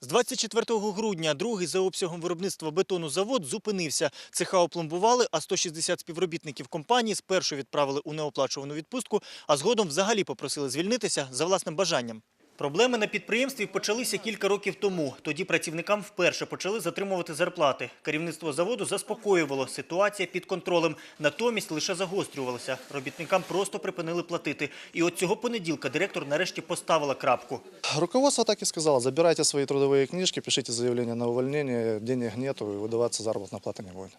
З 24 грудня другий за обсягом виробництва бетону завод зупинився. Цеха опломбували, а 160 співробітників компанії спершу відправили у неоплачувану відпустку, а згодом взагалі попросили звільнитися за власним бажанням. Проблеми на підприємстві почалися кілька років тому. Тоді працівникам вперше почали затримувати зарплати. Керівництво заводу заспокоювало, ситуація під контролем. Натомість лише загострювалася. Робітникам просто припинили платити. І от цього понеділка директор нарешті поставила крапку. Руководство так и сказало, забирайте свои трудовые книжки, пишите заявление на увольнение, денег нету, и выдаваться заработная плата не будет.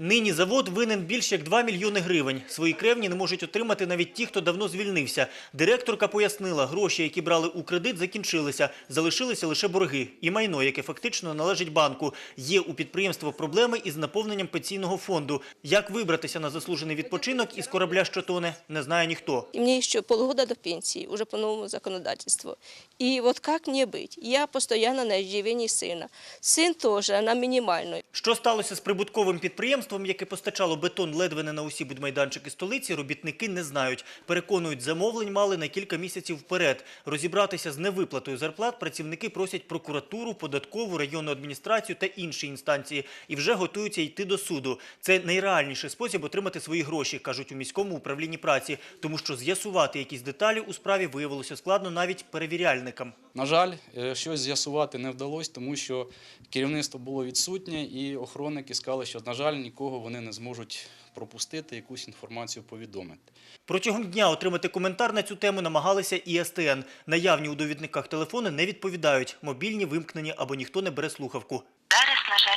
Нині завод винен більше як 2 мільйони гривень. Свої кревні не можуть отримати навіть ті, хто давно звільнився. Директорка пояснила, гроші, які брали у кредит, закінчилися. Залишилися лише борги і майно, яке фактично належить банку. Є у підприємства проблеми із наповненням пенсійного фонду. Як вибратися на заслужений відпочинок із корабля, що тоне, не знає ніхто. И мне еще полгода до пенсии, уже по новому законодательству. И вот как мне быть? Я постоянно на иждивении сына. Сын тоже на минимальной. Що сталося з прибутковим підприємством, Яке постачало бетон ледве не на усі будмайданчики столиці, робітники не знають. Переконують, замовлень мали на кілька місяців вперед. Розібратися з невиплатою зарплат працівники просять прокуратуру, податкову, районну адміністрацію та інші інстанції і вже готуються йти до суду. Це найреальніший спосіб отримати свої гроші, кажуть у міському управлінні праці, тому що з'ясувати якісь деталі у справі виявилося складно навіть перевіряльникам. На жаль, е, щось з'ясувати не вдалося, тому що керівництво було відсутнє, і охоронники сказали, що, на жаль, нікого вони не зможуть пропустити, якусь інформацію повідомити. Протягом дня отримати коментар на цю тему намагалися і СТН. Наявні у довідниках телефони не відповідають. Мобільні вимкнені або ніхто не бере слухавку.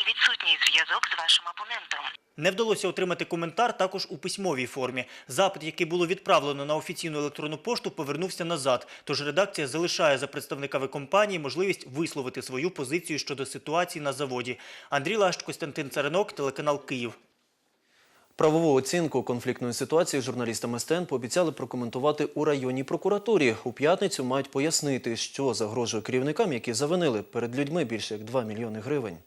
Відсутній зв'язок з вашим абонентом. Не вдалося отримати коментар також у письмовій формі. Запит, який було відправлено на офіційну електронну пошту, повернувся назад. Тож редакція залишає за представниками компанії можливість висловити свою позицію щодо ситуації на заводі. Андрій Лащ, Костянтин Царинок, телеканал Київ. Правову оцінку конфліктної ситуації журналістам СТН пообіцяли прокоментувати у районній прокуратурі. У п'ятницю мають пояснити, що загрожує керівникам, які завинили перед людьми більше як 2 мільйони гривень.